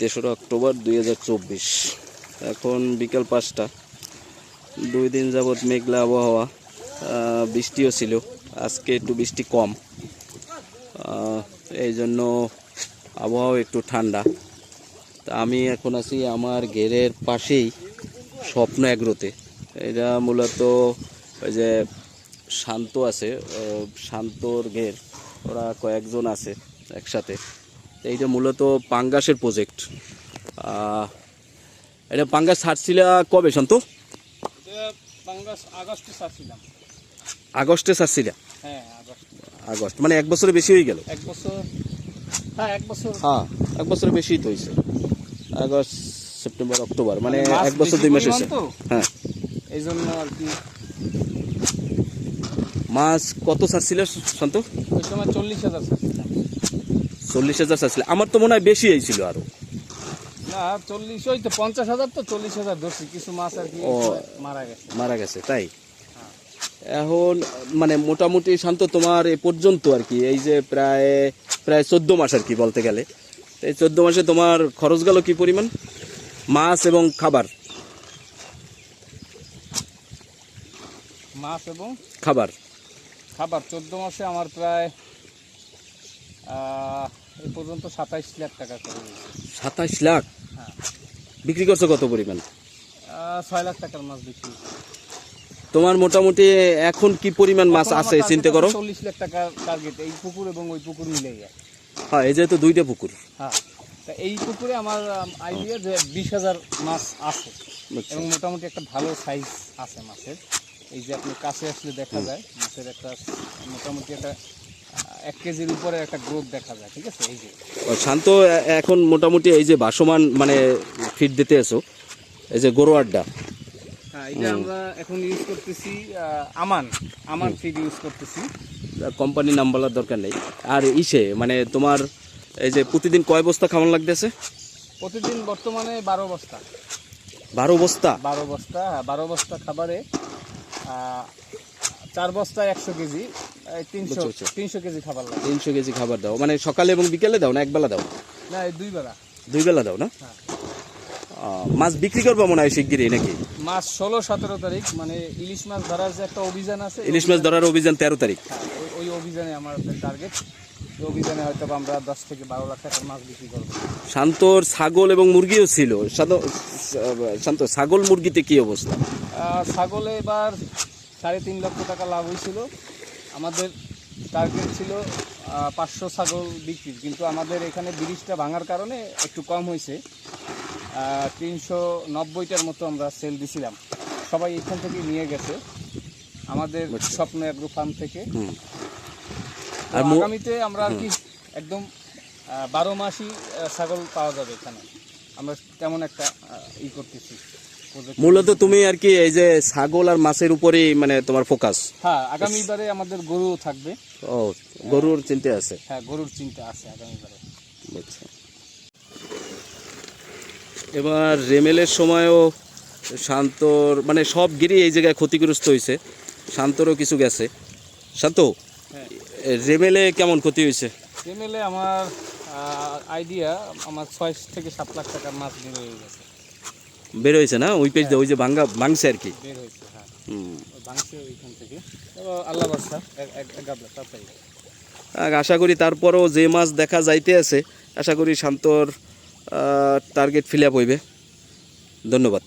তেসরা অক্টোবর দুই হাজার চব্বিশ। এখন বিকাল পাঁচটা। দুই দিন যাবৎ মেঘলা আবহাওয়া। বৃষ্টিও ছিল। আজকে একটু বৃষ্টি কম। এই জন্য আবহাওয়া একটু ঠান্ডা। তা আমি এখন আছি আমার ঘেরের পাশেই স্বপ্ন এগ্রোতে। এটা মূলত ওই যে শান্ত আছে শান্তর ঘের। ওরা কয়েকজন আছে একসাথে। এইটা মূলত পাঙ্গাসের প্রজেক্ট এটা পাঙ্গাস ছাড়ছিল কবে শান্ত? আগস্টে ছাড়ছিল? হ্যাঁ আগস্ট। আগস্ট মানে এক বছরের বেশি হয়ে গেল? এক বছর হ্যাঁ এক বছর। হ্যাঁ এক বছরের বেশি তো হয়েছে। আগস্ট সেপ্টেম্বর অক্টোবর মানে মানে এক বছর দুই মাস হয়েছে। হ্যাঁ। এই জন্য আর কি। মাছ কত ছাড়ছিল শান্ত? ওই সময় চল্লিশ হাজার চল্লিশ হাজার ছাড়ছিল আমার তো মনে হয় বেশি হয়েছিল আরও। না চল্লিশ ওই তো পঞ্চাশ হাজার তো চল্লিশ হাজার ধরছি কিছু মাছ আর কি ও। মারা গেছে। মারা গেছে তাই? এখন মানে মোটামুটি শান্ত তোমার এ পর্যন্ত আর কি এই যে প্রায় প্রায় চোদ্দ মাস আর কি বলতে গেলে। এই চোদ্দ মাসে তোমার খরচ গেল কি পরিমাণ? মাছ এবং খাবার। মাছ এবং খাবার। খাবার চোদ্দ মাসে আমার প্রায় এই পর্যন্ত সাতাইশ লাখ টাকা করে সাতাশ লাখ? হ্যাঁ। বিক্রি করছ কত পরিমাণ? ছয় লাখ টাকার মাছ বিক্রি তোমার মোটামুটি এখন কি পরিমাণ মাছ আছে চিন্তা করো। চল্লিশ লাখ টাকার টার্গেট এই পুকুর এবং ওই পুকুর মিলে যায় হ্যাঁ এই যেহেতু দুইটা পুকুর। হ্যাঁ। তা এই পুকুরে আমার আইডিয়া যে বিশ হাজার মাছ আছে এবং মোটামুটি একটা ভালো সাইজ আছে মাছের। এই যে আপনি কাছে আসলে দেখা যায় মাছের একটা মোটামুটি একটা এক কেজির উপরে একটা গ্রোথ দেখা যায় ঠিক আছে? এই যে। শান্ত এখন মোটামুটি এই যে ভাসমান মানে ফিট দিতে এসো এই যে গরু আড্ডা। হ্যাঁ এটা আমরা এখন ইউজ করতেছি আমান আমান ফিড ইউজ করতেছি। কোম্পানি নাম বলার দরকার নেই। আর ইসে মানে তোমার এই যে প্রতিদিন কয় বস্তা খাওয়ান লাগতেছে? প্রতিদিন বর্তমানে বারো বস্তা। বারো বস্তা? বারো বস্তা হ্যাঁ বারো বস্তা খাবারে চার বস্তা একশো কেজি। তিনশো কেজি খাবার তিনশো কেজি খাবার দাও। মানে সকালে এবং বিকেলে দাও না একবেলা দাও? না দুই বেলা। দুই বেলা দাও না? হ্যাঁ। মাছ বিক্রি করব মনে হয় শিগগিরই নাকি? মাস ষোলো সতেরো তারিখ মানে ইলিশ মাছ ধরার যে একটা অভিযান আছে ইলিশ মাছ ধরার অভিযান তেরো তারিখ। হ্যাঁ, ওই- অভিযানে আমার টার্গেট ওই অভিযানে হয়তো আমরা দশ থেকে বারো লাখ টাকার মাছ বিক্রি করব। শান্তর ছাগল এবং মুরগিও ছিল। শান্ত- ছাগল মুরগিতে কি অবস্থা? ছাগলে এবার সাড়ে তিন লক্ষ টাকা লাভ হয়েছিল। আমাদের টার্গেট ছিল পাঁচশো ছাগল বিক্রি কিন্তু আমাদের এখানে ব্রিজটা ভাঙার কারণে একটু কম হয়েছে। তিনশো নব্বইটার মতো আমরা সেল দিছিলাম। সবাই এখান থেকে নিয়ে গেছে। আমাদের স্বপ্ন অ্যাগ্রো ফার্ম থেকে। আগামীতে আমরা আর কি একদম বারো মাসই ছাগল পাওয়া যাবে এখানে। আমরা তেমন একটা ই করতেছি। মূলত তুমি আর কি এই যে ছাগল আর মাছের উপরেই মানে তোমার ফোকাস হ্যাঁ আগামীবারে আমাদের গরু থাকবে। ও গরুর চিন্তা আছে? হ্যাঁ গরুর চিন্তা আছে আগামীবারে। বুঝছি। এবার রেমেলের সময়ও শান্তর মানে সব গিরি এই জায়গায় ক্ষতিগ্রস্ত হয়েছে শান্তরও কিছু গেছে। শান্ত হ্যাঁ। রেমেলে কেমন ক্ষতি হয়েছে রেমেলে আমার আইডিয়া আমার ছয় থেকে সাত লাখ টাকার মাছ বের হয়ে গেছে। বের হয়েছে না? ওই পেজ ওই যে ভাঙ্গা ভাঙছে আর কি। হ্যাঁ। আশা করি তারপরও যে মাছ দেখা যাইতে আছে আশা করি শান্তর টার্গেট ফিল আপ হইবে। ধন্যবাদ।